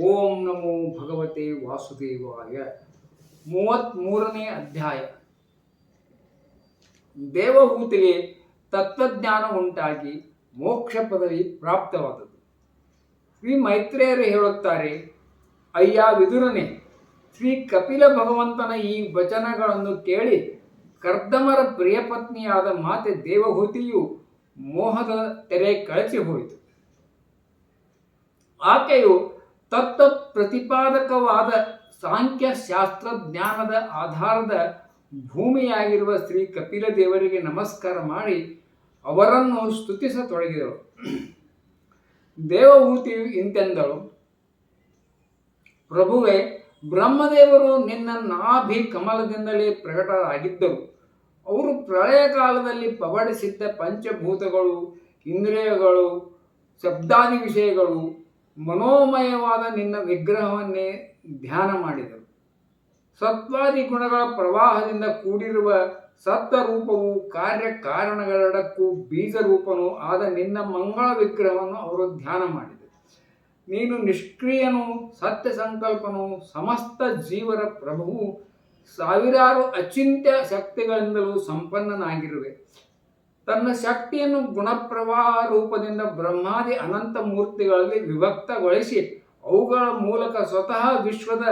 ಓಂ ನಮೋ ಭಗವತೆ ವಾಸುದೇವಾಯ. ಮೂವತ್ತ್ಮೂರನೇ ಅಧ್ಯಾಯ. ದೇವಹೂತಿಗೆ ತತ್ವಜ್ಞಾನ ಉಂಟಾಗಿ ಮೋಕ್ಷ ಪದವಿ ಪ್ರಾಪ್ತವಾದದ್ದು. ಶ್ರೀ ಮೈತ್ರೇಯರು ಹೇಳುತ್ತಾರೆ, ಅಯ್ಯ ವಿದುರನೇ, ಶ್ರೀ ಕಪಿಲ ಭಗವಂತನ ಈ ವಚನಗಳನ್ನು ಕೇಳಿ ಕರ್ದಮರ ಪ್ರಿಯಪತ್ನಿಯಾದ ಮಾತೆ ದೇವಹೂತಿಯು ಮೋಹದ ತೆರೆ ಕಳಚಿ ಹೋಯಿತು. ಆಕೆಯು ತತ್ವ ಪ್ರತಿಪಾದಕವಾದ ಸಾಂಖ್ಯ ಶಾಸ್ತ್ರ ಜ್ಞಾನದ ಆಧಾರದ ಭೂಮಿಯಾಗಿರುವ ಶ್ರೀ ಕಪಿಲ ದೇವರಿಗೆ ನಮಸ್ಕಾರ ಮಾಡಿ ಅವರನ್ನು ಸ್ತುತಿಸತೊಡಗಿದಳು. ದೇವಭೂತಿ ಇಂತೆಂದಳು, ಪ್ರಭುವೆ, ಬ್ರಹ್ಮದೇವರು ನಿನ್ನ ನಾಭಿ ಕಮಲದಿಂದಲೇ ಪ್ರಕಟರಾಗಿದ್ದರು. ಅವರು ಪ್ರಳಯ ಕಾಲದಲ್ಲಿ ಪವಡಿಸಿದ್ದ ಪಂಚಭೂತಗಳು, ಇಂದ್ರಿಯಗಳು ಶಬ್ದಾದಿ ವಿಷಯಗಳು ಮನೋಮಯವಾದ ನಿನ್ನ ವಿಗ್ರಹವನ್ನೇ ಧ್ಯಾನ ಮಾಡಿದರು ಸತ್ವಾದಿ ಗುಣಗಳ ಪ್ರವಾಹದಿಂದ ಕೂಡಿರುವ ಸತ್ವರೂಪವು ಕಾರ್ಯ ಕಾರಣಗಳೆರಡಕ್ಕೂ ಬೀಜರೂಪನೂ ಆದ ನಿನ್ನ ಮಂಗಳ ವಿಗ್ರಹವನ್ನು ಅವರು ಧ್ಯಾನ ಮಾಡಿದರು. ನೀನು ನಿಷ್ಕ್ರಿಯನು ಸತ್ಯ ಸಂಕಲ್ಪನು ಸಮಸ್ತ ಜೀವರ ಪ್ರಭುವು ಸಾವಿರಾರು ಅಚಿಂತ್ಯ ಶಕ್ತಿಗಳಿಂದಲೂ ಸಂಪನ್ನನಾಗಿರುವೆ. ತನ್ನ ಶಕ್ತಿಯನ್ನು ಗುಣಪ್ರವಾಹ ರೂಪದಿಂದ ಬ್ರಹ್ಮಾದಿ ಅನಂತ ಮೂರ್ತಿಗಳಲ್ಲಿ ವಿಭಕ್ತಗೊಳಿಸಿ ಅವುಗಳ ಮೂಲಕ ಸ್ವತಃ ವಿಶ್ವದ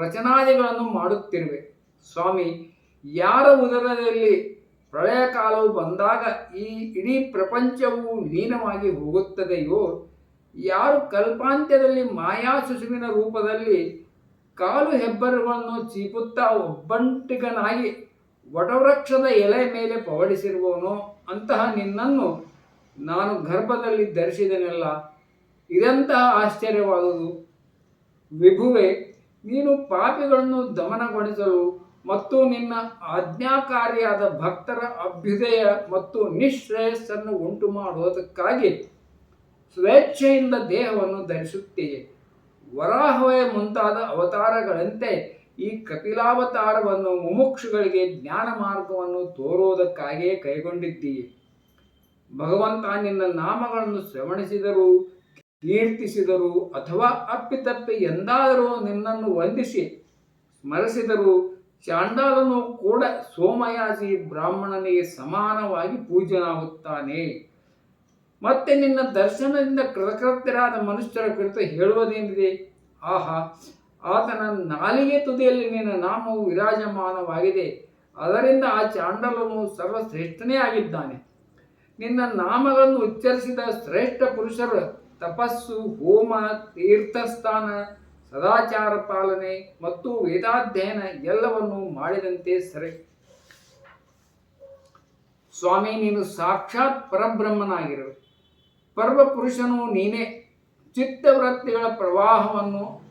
ರಚನಾದಿಗಳನ್ನು ಮಾಡುತ್ತಿರುವೆ. ಸ್ವಾಮಿ, ಯಾರ ಉದರದಲ್ಲಿ ಪ್ರಳಯ ಕಾಲವು ಬಂದಾಗ ಈ ಇಡೀ ಪ್ರಪಂಚವು ಲೀನವಾಗಿ ಹೋಗುತ್ತದೆಯೋ, ಯಾರು ಕಲ್ಪಾಂತ್ಯದಲ್ಲಿ ಮಾಯಾ ಶಿಶುವಿನ ರೂಪದಲ್ಲಿ ಕಾಲು ಹೆಬ್ಬರುಗಳನ್ನು ಚೀಪುತ್ತಾ ಒಬ್ಬಂಟಿಗನಾಗಿ ವಟವೃಕ್ಷದ ಎಲೆ ಮೇಲೆ ಪವಡಿಸಿರುವವನೋ ಅಂತಹ ನಿನ್ನನ್ನು ನಾನು ಗರ್ಭದಲ್ಲಿ ಧರಿಸಿದನೆಲ್ಲ, ಇದೆಂತಹ ಆಶ್ಚರ್ಯವಾದುದು? ವಿಭುವೆ, ನೀನು ಪಾಪಿಗಳನ್ನು ದಮನಗೊಳಿಸಲು ಮತ್ತು ನಿನ್ನ ಆಜ್ಞಾಕಾರಿಯಾದ ಭಕ್ತರ ಅಭ್ಯುದಯ ಮತ್ತು ನಿಶ್ರೇಯಸ್ಸನ್ನು ಉಂಟು ಮಾಡುವುದಕ್ಕಾಗಿ ಸ್ವೇಚ್ಛೆಯಿಂದ ದೇಹವನ್ನು ಧರಿಸುತ್ತೀಯೆ. ವರಾಹವೇ ಮುಂತಾದ ಅವತಾರಗಳಂತೆ ಈ ಕಪಿಲಾವತಾರವನ್ನು ಮುಮುಕ್ಷುಗಳಿಗೆ ಜ್ಞಾನ ಮಾರ್ಗವನ್ನು ತೋರುವುದಕ್ಕಾಗಿಯೇ ಕೈಗೊಂಡಿದ್ದೀಯೆ ಭಗವಂತ ನಿನ್ನ ನಾಮಗಳನ್ನು ಶ್ರವಣಿಸಿದರು, ಕೀರ್ತಿಸಿದರು ಅಥವಾ ಅಪ್ಪಿತಪ್ಪಿ ಎಂದಾದರೂ ನಿನ್ನನ್ನು ವಂದಿಸಿ, ಸ್ಮರಿಸಿದರು ಚಾಂಡಾಲನು ಕೂಡ ಸೋಮಯಾಜಿ ಬ್ರಾಹ್ಮಣನಿಗೆ ಸಮಾನವಾಗಿ ಪೂಜನಾಗುತ್ತಾನೆ ಮತ್ತೆ ನಿನ್ನ ದರ್ಶನದಿಂದ ಕೃತಕೃತ್ಯರಾದ ಮನುಷ್ಯರ ಕುರಿತು ಹೇಳುವುದೇನಿದೆ? ಆಹಾ ಆತನ ನಾಲಿಗೆ ತುದಿಯಲ್ಲಿ ನಿನ್ನ ನಾಮವು ವಿರಾಜಮಾನವಾಗಿದೆ. ಅದರಿಂದ ಆ ಚಾಂಡಲನು ಸರ್ವಶ್ರೇಷ್ಠನೇ ಆಗಿದ್ದಾನೆ. ನಿನ್ನ ನಾಮಗಳನ್ನು ಉಚ್ಚರಿಸಿದ ಶ್ರೇಷ್ಠ ಪುರುಷರು ತಪಸ್ಸು, ಹೋಮ, ತೀರ್ಥಸ್ಥಾನ, ಸದಾಚಾರ ಪಾಲನೆ ಮತ್ತು ವೇದಾಧ್ಯಯನ ಎಲ್ಲವನ್ನು ಮಾಡಿದಂತೆ ಸರಿ. ಸ್ವಾಮಿ, ನೀನು ಸಾಕ್ಷಾತ್ ಪರಬ್ರಹ್ಮನಾಗಿರು. ಪರ್ವ ಪುರುಷನು ನೀನೇ. ಚಿತ್ತವೃತ್ತಿಗಳ ಪ್ರವಾಹವನ್ನು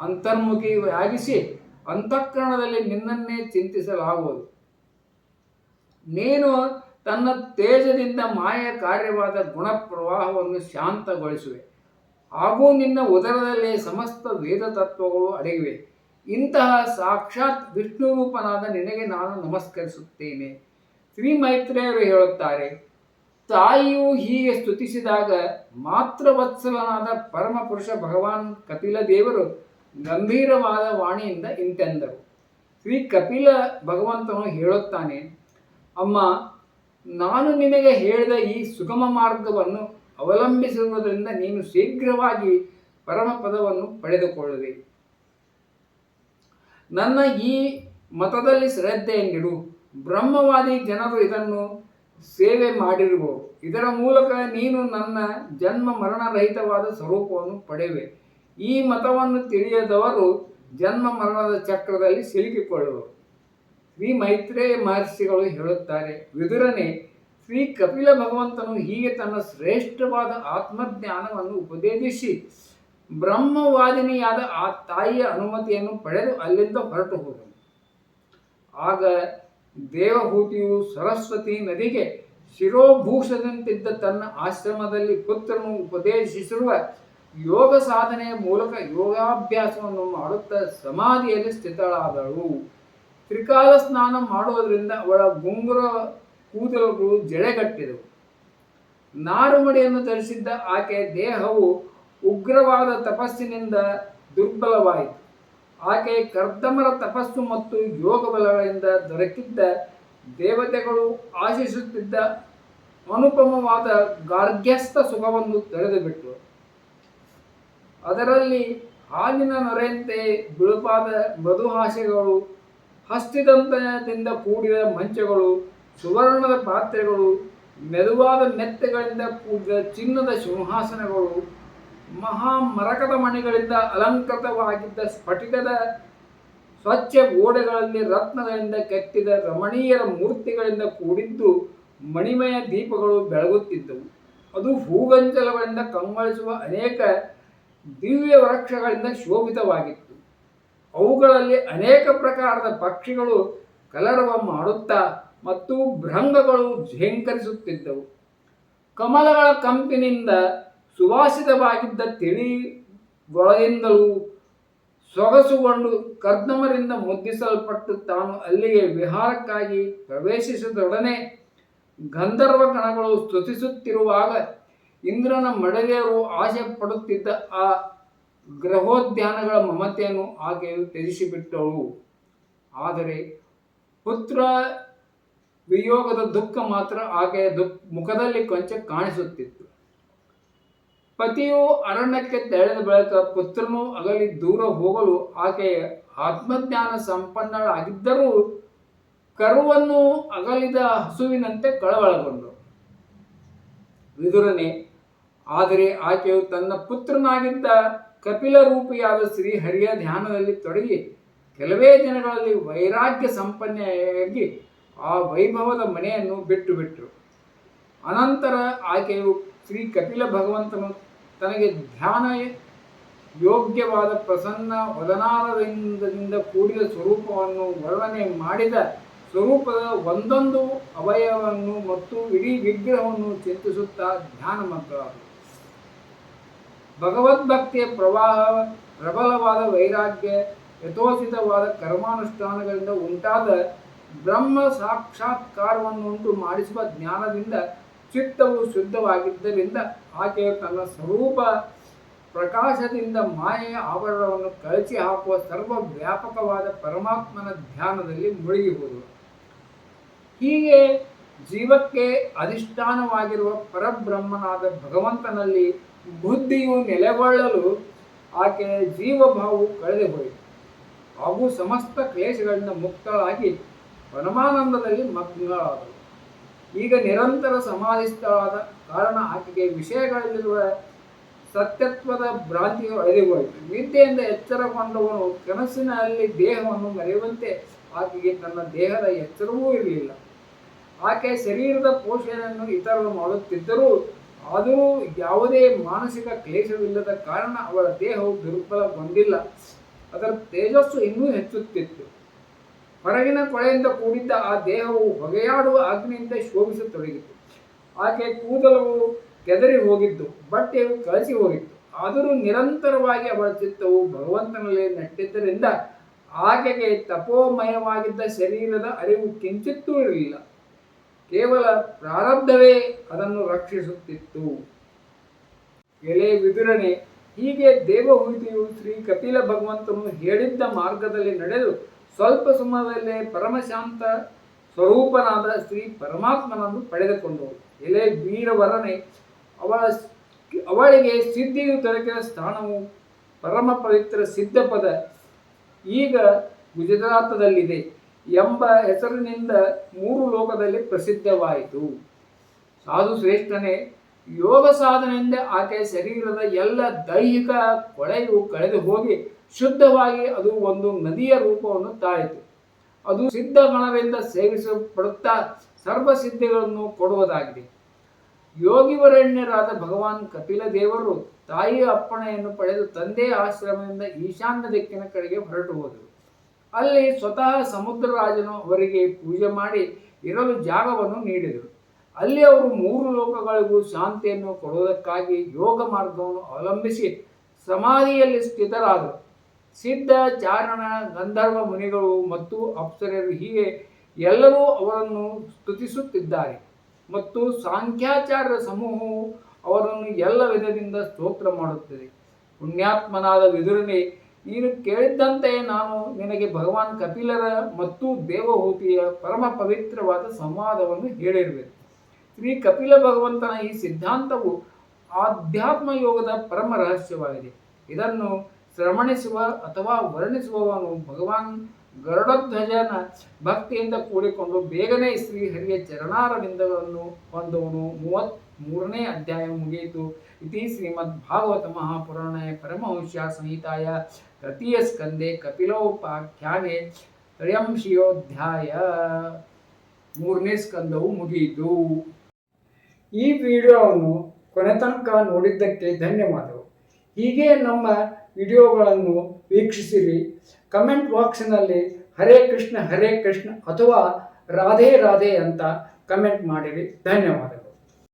ಅಂತರ್ಮುಖಿಯಾಗಿಸಿ ಅಂತಃಕರಣದಲ್ಲಿ ನಿನ್ನನ್ನೇ ಚಿಂತಿಸಲಾಗುವುದು. ನೀನು ತನ್ನ ತೇಜದಿಂದ ಮಾಯ ಕಾರ್ಯವಾದ ಗುಣ ಪ್ರವಾಹವನ್ನು ಶಾಂತಗೊಳಿಸುವೆ. ಹಾಗೂ ನಿನ್ನ ಉದರದಲ್ಲಿ ಸಮಸ್ತ ವೇದ ತತ್ವಗಳು ಅಡಗಿವೆ. ಇಂತಹ ಸಾಕ್ಷಾತ್ ವಿಷ್ಣು ರೂಪನಾದ ನಿನಗೆ ನಾನು ನಮಸ್ಕರಿಸುತ್ತೇನೆ. ಶ್ರೀ ಮೈತ್ರೇಯರು ಹೇಳುತ್ತಾರೆ, ತಾಯಿಯು ಹೀಗೆ ಸ್ತುತಿಸಿದಾಗ ಮಾತೃವತ್ಸಲನಾದ ಪರಮಪುರುಷ ಭಗವಾನ್ ಕಪಿಲ ದೇವರು ಗಂಭೀರವಾದ ವಾಣಿಯಿಂದ ಇಂತೆಂದರು. ಶ್ರೀ ಕಪಿಲ ಭಗವಂತನು ಹೇಳುತ್ತಾನೆ, ಅಮ್ಮ, ನಾನು ನಿನಗೆ ಹೇಳಿದ ಈ ಸುಗಮ ಮಾರ್ಗವನ್ನು ಅವಲಂಬಿಸಿರುವುದರಿಂದ ನೀನು ಶೀಘ್ರವಾಗಿ ಪರಮಪದವನ್ನು ಪಡೆದುಕೊಳ್ಳುವೆ. ನನ್ನ ಈ ಮತದಲ್ಲಿ ಶ್ರದ್ಧೆಯನ್ನಿಡು. ಬ್ರಹ್ಮವಾದಿ ಜನರು ಇದನ್ನು ಸೇವೆ ಮಾಡಿರುವು ಇದರ ಮೂಲಕ ನೀನು ನನ್ನ ಜನ್ಮ ಮರಣರಹಿತವಾದ ಸ್ವರೂಪವನ್ನು ಪಡೆಯುವೆ. ಈ ಮತವನ್ನು ತಿಳಿಯದವರು ಜನ್ಮ ಮರಣದ ಚಕ್ರದಲ್ಲಿ ಸಿಲುಕಿಕೊಳ್ಳುವರು. ಶ್ರೀ ಮೈತ್ರೇಯ ಮಹರ್ಷಿಗಳು ಹೇಳುತ್ತಾರೆ, ವಿದುರನೆ, ಶ್ರೀ ಕಪಿಲ ಭಗವಂತನು ಹೀಗೆ ತನ್ನ ಶ್ರೇಷ್ಠವಾದ ಆತ್ಮಜ್ಞಾನವನ್ನು ಉಪದೇಶಿಸಿ ಬ್ರಹ್ಮವಾದಿನಿಯಾದ ಆ ತಾಯಿಯ ಅನುಮತಿಯನ್ನು ಪಡೆದು ಅಲ್ಲಿಂದ ಹೊರಟು ಹೋದನು. ಆಗ ದೇವಹೂತಿಯು ಸರಸ್ವತಿ ನದಿಗೆ ಶಿರೋಭೂಷದಂತಿದ್ದ ತನ್ನ ಆಶ್ರಮದಲ್ಲಿ ಪುತ್ರನು ಉಪದೇಶಿಸಿರುವ ಯೋಗ ಸಾಧನೆಯ ಮೂಲಕ ಯೋಗಾಭ್ಯಾಸವನ್ನು ಮಾಡುತ್ತಾ ಸಮಾಧಿಯಲ್ಲಿ ಸ್ಥಿತಳಾದಳು. ತ್ರಿಕಾಲ ಸ್ನಾನ ಮಾಡುವುದರಿಂದ ಅವಳ ಗುಂಗುರ ಕೂದಲುಗಳು ಜಡೆಗಟ್ಟಿದವು. ನಾರುಮಡಿಯನ್ನು ಧರಿಸಿದ್ದ ಆಕೆಯ ದೇಹವು ಉಗ್ರವಾದ ತಪಸ್ಸಿನಿಂದ ದುರ್ಬಲವಾಯಿತು. ಆಕೆ ಕರ್ದಮರ ತಪಸ್ಸು ಮತ್ತು ಯೋಗ ಬಲಗಳಿಂದ ದೊರಕಿದ್ದ ದೇವತೆಗಳು ಆಶಿಸುತ್ತಿದ್ದ ಅನುಪಮವಾದ ಗಾರ್ಗ್ಯಸ್ಥ ಸುಖವನ್ನು ತೊರೆದು ಬಿಟ್ಟರು ಅದರಲ್ಲಿ ಹಾಲಿನ ನೊರೆಯಂತೆ ಬಿಳುಪಾದ ಮಧುಹಾಸೆಗಳು ಹಸ್ತಿದಂತದಿಂದ ಕೂಡಿದ ಮಂಚಗಳು, ಸುವರ್ಣದ ಪಾತ್ರೆಗಳು, ಮೆದುವಾದ ಮೆತ್ತೆಗಳಿಂದ ಕೂಡಿದ ಚಿನ್ನದ ಸಿಂಹಾಸನಗಳು, ಮಹಾ ಮರಕದ ಮಣಿಗಳಿಂದ ಅಲಂಕೃತವಾಗಿದ್ದ ಸ್ಫಟಿಕದ ಸ್ವಚ್ಛ ಗೋಡೆಗಳಲ್ಲಿ ರತ್ನಗಳಿಂದ ಕೆತ್ತಿದ ರಮಣೀಯರ ಮೂರ್ತಿಗಳಿಂದ ಕೂಡಿದ್ದು ಮಣಿಮಯ ದೀಪಗಳು ಬೆಳಗುತ್ತಿದ್ದವು. ಅದು ಹೂಗಂಚಲಗಳಿಂದ ಕಂಗೊಳಿಸುವ ಅನೇಕ ದಿವ್ಯ ವೃಕ್ಷಗಳಿಂದ ಶೋಭಿತವಾಗಿತ್ತು. ಅವುಗಳಲ್ಲಿ ಅನೇಕ ಪ್ರಕಾರದ ಪಕ್ಷಿಗಳು ಕಲರವ ಮಾಡುತ್ತಾ ಮತ್ತು ಭ್ರಂಗಗಳು ಝೇಂಕರಿಸುತ್ತಿದ್ದವು. ಕಮಲಗಳ ಕಂಪಿನಿಂದ ಸುವಾಸಿತವಾಗಿದ್ದ ತಿಳಿ ಗೊಳದಿಂದಲೂ ಸೊಗಸುಗೊಂಡು ಕರ್ದಮರಿಂದ ಮುದ್ದಿಸಲ್ಪಟ್ಟು ತಾನು ಅಲ್ಲಿಗೆ ವಿಹಾರಕ್ಕಾಗಿ ಪ್ರವೇಶಿಸಿದೊಡನೆ ಗಂಧರ್ವ ಕಣಗಳು ಸ್ತುತಿಸುತ್ತಿರುವಾಗ ಇಂದ್ರನ ಮಡದಿಯರು ಆಸೆ ಪಡುತ್ತಿದ್ದ ಆ ಗ್ರಹೋದ್ಯಾನಗಳ ಮಮತೆಯನ್ನು ಆಕೆಯು ತ್ಯಜಿಸಿಬಿಟ್ಟಳು. ಆದರೆ ಪುತ್ರ ವಿಯೋಗದ ದುಃಖ ಮಾತ್ರ ಆಕೆಯ ದುಃಖ ಮುಖದಲ್ಲಿ ಕೊಂಚ ಕಾಣಿಸುತ್ತಿತ್ತು. ಪತಿಯು ಅರಣ್ಯಕ್ಕೆ ತೆಳೆದ ಬಳಿಕ ಪುತ್ರನು ಅಗಲಿ ದೂರ ಹೋಗಲು ಆಕೆಯ ಆತ್ಮಜ್ಞಾನ ಸಂಪನ್ನಳಾಗಿದ್ದರೂ ಕರುವನ್ನು ಅಗಲಿದ ಹಸುವಿನಂತೆ ಕಳವಳಗೊಂಡು ವಿದುರನೆ ಆದರೆ ಆಕೆಯು ತನ್ನ ಪುತ್ರನಾಗಿದ್ದ ಕಪಿಲ ರೂಪಿಯಾದ ಶ್ರೀಹರಿಯ ಧ್ಯಾನದಲ್ಲಿ ತೊಡಗಿ ಕೆಲವೇ ದಿನಗಳಲ್ಲಿ ವೈರಾಗ್ಯ ಸಂಪನ್ನೆಯಾಗಿ ಆ ವೈಭವದ ಮನೆಯನ್ನು ಬಿಟ್ಟು ಬಿಟ್ಟರು ಅನಂತರ ಆಕೆಯು ಶ್ರೀ ಕಪಿಲ ಭಗವಂತನು ತನಗೆ ಧ್ಯಾನ ಯೋಗ್ಯವಾದ ಪ್ರಸನ್ನ ವದನಾರವಿಂದದಿಂದ ಕೂಡಿದ ಸ್ವರೂಪವನ್ನು ವರ್ಣನೆ ಮಾಡಿದ ಸ್ವರೂಪದ ಒಂದೊಂದು ಅವಯವವನ್ನು ಮತ್ತು ಇಡೀ ವಿಗ್ರಹವನ್ನು ಚಿಂತಿಸುತ್ತಾ ಧ್ಯಾನ ಭಗವದ್ಭಕ್ತಿಯ ಪ್ರವಾಹ, ಪ್ರಬಲವಾದ ವೈರಾಗ್ಯ, ಯಥೋಚಿತವಾದ ಕರ್ಮಾನುಷ್ಠಾನಗಳಿಂದ ಉಂಟಾದ ಬ್ರಹ್ಮ ಸಾಕ್ಷಾತ್ಕಾರವನ್ನು ಉಂಟು ಮಾಡಿಸುವ ಜ್ಞಾನದಿಂದ ಚಿತ್ತವು ಶುದ್ಧವಾಗಿದ್ದರಿಂದ ಆಕೆಯು ತನ್ನ ಸ್ವರೂಪ ಪ್ರಕಾಶದಿಂದ ಮಾಯೆಯ ಆವರಣವನ್ನು ಕಳಚಿ ಹಾಕುವ ಸರ್ವ ವ್ಯಾಪಕವಾದ ಪರಮಾತ್ಮನ ಧ್ಯಾನದಲ್ಲಿ ಮುಳುಗಿಬಹುದು ಹೀಗೆ ಜೀವಕ್ಕೆ ಅಧಿಷ್ಠಾನವಾಗಿರುವ ಪರಬ್ರಹ್ಮನಾದ ಭಗವಂತನಲ್ಲಿ ಬುದ್ಧಿಯು ನೆಲೆಗೊಳ್ಳಲು ಆಕೆ ಜೀವಭಾವವು ಕಳೆದು ಹೋಯಿತು. ಹಾಗೂ ಸಮಸ್ತ ಕ್ಲೇಶಗಳಿಂದ ಮುಕ್ತಳಾಗಿ ಪರಮಾನಂದದಲ್ಲಿ ಮಗ್ನಳಾದಳು. ಈಗ ನಿರಂತರ ಸಮಾಧಿಸ್ಥಳಾದ ಕಾರಣ ಆಕೆಗೆ ವಿಷಯಗಳಲ್ಲಿರುವ ಸತ್ಯತ್ವದ ಭ್ರಾಂತಿಯು ಅಳಿದುಹೋಯಿತು ನಿದ್ದೆಯಿಂದ ಎಚ್ಚರಗೊಂಡವನು ಕನಸಿನಲ್ಲಿ ದೇಹವನ್ನು ಮರೆಯುವಂತೆ ಆಕೆಗೆ ತನ್ನ ದೇಹದ ಎಚ್ಚರವೂ ಇರಲಿಲ್ಲ. ಆಕೆ ಶರೀರದ ಪೋಷಣೆಯನ್ನು ಇತರರು ಮಾಡುತ್ತಿದ್ದರೂ ಆದರೂ ಯಾವುದೇ ಮಾನಸಿಕ ಕ್ಲೇಶವಿಲ್ಲದ ಕಾರಣ ಅವಳ ದೇಹವು ದುರ್ಬಲಗೊಂಡಿಲ್ಲ ಅದರ ತೇಜಸ್ಸು ಇನ್ನೂ ಹೆಚ್ಚುತ್ತಿತ್ತು. ಹೊರಗಿನ ಕೊಳೆಯಿಂದ ಕೂಡಿದ್ದ ಆ ದೇಹವು ಹೊಗೆಯಾಡುವ ಅಗ್ನಿಯಿಂದ ಶೋಭಿಸತೊಡಗಿತು. ಆಕೆ ಕೂದಲವು ಕೆದರಿ ಹೋಗಿದ್ದು ಬಟ್ಟೆಯು ಕಳಚಿ ಹೋಗಿತ್ತು. ಆದರೂ ನಿರಂತರವಾಗಿ ಅವಳ ಚಿತ್ತವು ಭಗವಂತನಲ್ಲಿ ನೆಟ್ಟಿದ್ದರಿಂದ ಆಕೆಗೆ ತಪೋಮಯವಾಗಿದ್ದ ಶರೀರದ ಅರಿವು ಕಿಂಚಿತ್ತೂ ಇರಲಿಲ್ಲ. ಕೇವಲ ಪ್ರಾರಬ್ಧವೇ ಅದನ್ನು ರಕ್ಷಿಸುತ್ತಿತ್ತು. ಎಲೆ ವಿದುರನೆ, ಹೀಗೆ ದೇವಹೂತಿಯು ಶ್ರೀ ಕಪಿಲ ಭಗವಂತನು ಹೇಳಿದ್ದ ಮಾರ್ಗದಲ್ಲಿ ನಡೆದು ಸ್ವಲ್ಪ ಸಮಯದಲ್ಲೇ ಪರಮಶಾಂತ ಸ್ವರೂಪನಾದ ಶ್ರೀ ಪರಮಾತ್ಮನನ್ನು ಪಡೆದುಕೊಂಡರು ಎಲೆ ವೀರವರನೆ ಅವಳ ಅವಳಿಗೆ ಸಿದ್ಧಿಯು ದೊರಕಿದ ಸ್ಥಾನವು ಪರಮ ಪವಿತ್ರ ಸಿದ್ಧಪದ ಈಗ ಗುಜರಾತದಲ್ಲಿದೆ. ಎಂಬ ಹೆಸರಿನಿಂದ ಮೂರು ಲೋಕದಲ್ಲಿ ಪ್ರಸಿದ್ಧವಾಯಿತು. ಸಾಧು ಶ್ರೇಷ್ಠನೇ, ಯೋಗ ಸಾಧನೆಯಿಂದ ಆಕೆಯ ಶರೀರದ ಎಲ್ಲ ದೈಹಿಕ ಕೊಳೆಯು ಕಳೆದು ಹೋಗಿ ಶುದ್ಧವಾಗಿ ಅದು ಒಂದು ನದಿಯ ರೂಪವನ್ನು ತಾಯಿತು ಅದು ಸಿದ್ಧ ಸಿದ್ಧಗಣದಿಂದ ಸೇವಿಸಲ್ಪಡುತ್ತಾ ಸರ್ವಸಿದ್ಧಿಗಳನ್ನು ಕೊಡುವುದಾಗಿದೆ. ಯೋಗಿವರಣ್ಯರಾದ ಭಗವಾನ್ ಕಪಿಲ ದೇವರು ತಾಯಿಯ ಅಪ್ಪಣೆಯನ್ನು ಪಡೆದು ತಂದೆಯ ಆಶ್ರಮದಿಂದ ಈಶಾನ್ಯ ದಿಕ್ಕಿನ ಕಡೆಗೆ ಹೊರಟು ಹೋದರು. ಅಲ್ಲಿ ಸ್ವತಃ ಸಮುದ್ರರಾಜನು ಅವರಿಗೆ ಪೂಜೆ ಮಾಡಿ ಇರಲು ಜಾಗವನ್ನು ನೀಡಿದರು. ಅಲ್ಲಿ ಅವರು ಮೂರು ಲೋಕಗಳಿಗೂ ಶಾಂತಿಯನ್ನು ಕೊಡುವುದಕ್ಕಾಗಿ ಯೋಗ ಮಾರ್ಗವನ್ನು ಅವಲಂಬಿಸಿ ಸಮಾಧಿಯಲ್ಲಿ ಸ್ಥಿತರಾದರು. ಸಿದ್ಧ, ಚಾರಣ, ಗಂಧರ್ವ ಮುನಿಗಳು ಮತ್ತು ಅಪ್ಸರರು ಹೀಗೆ ಎಲ್ಲರೂ ಅವರನ್ನು ಸ್ತುತಿಸುತ್ತಿದ್ದಾರೆ. ಮತ್ತು ಸಾಂಖ್ಯಾಚಾರ್ಯ ಸಮೂಹವು ಅವರನ್ನು ಎಲ್ಲ ವಿಧದಿಂದ ಸ್ತೋತ್ರ ಮಾಡುತ್ತದೆ. ಪುಣ್ಯಾತ್ಮನಾದ ವಿದುರನೇ ನೀನು ಕೇಳಿದ್ದಂತೆ ನಾನು ನಿನಗೆ ಭಗವಾನ್ ಕಪಿಲರ ಮತ್ತು ದೇವಹೂತಿಯ ಪರಮ ಪವಿತ್ರವಾದ ಸಂವಾದವನ್ನು ಹೇಳಿರಬೇಕು ಶ್ರೀ ಕಪಿಲ ಭಗವಂತನ ಈ ಸಿದ್ಧಾಂತವು ಆಧ್ಯಾತ್ಮ ಯೋಗದ ಪರಮ ರಹಸ್ಯವಾಗಿದೆ. ಇದನ್ನು ಶ್ರವಣಿಸುವ ಅಥವಾ ವರ್ಣಿಸುವವನು ಭಗವಾನ್ ಗರುಡಧ್ವಜನ ಭಕ್ತಿಯಿಂದ ಕೂಡಿಕೊಂಡು ಬೇಗನೆ ಶ್ರೀಹರಿಯ ಚರಣಾರ ಚರಣಾರವಿಂದಗಳನ್ನು ಹೊಂದುವನು. ಮೂವತ್ತ್ ಮೂರನೇ ಅಧ್ಯಾಯ ಮುಗಿಯಿತು. ಇತಿ ಶ್ರೀಮದ್ ಭಾಗವತ ಮಹಾಪುರಾಣ ಪರಮಹಂಶ ಸಂಹಿತಾಯ ತೃತೀಯ ಸ್ಕಂದೆ ಕಪಿಲೋಪಾಖ್ಯಾನೆ ತ್ರಯಂಶಿಯೋಧ್ಯಾಯ. ಮೂರನೇ ಸ್ಕಂದವು ಮುಗಿಯಿತು. ಈ ವಿಡಿಯೋವನ್ನು ಕೊನೆ ತನಕ ನೋಡಿದ್ದಕ್ಕೆ ಧನ್ಯವಾದಗಳು. ಹೀಗೆ ನಮ್ಮ ವಿಡಿಯೋಗಳನ್ನು ವೀಕ್ಷಿಸಿರಿ. ಕಮೆಂಟ್ ಬಾಕ್ಸ್ನಲ್ಲಿ ಹರೇ ಕೃಷ್ಣ ಹರೇ ಕೃಷ್ಣ ಅಥವಾ ರಾಧೆ ರಾಧೆ ಅಂತ ಕಮೆಂಟ್ ಮಾಡಿರಿ. ಧನ್ಯವಾದಗಳು.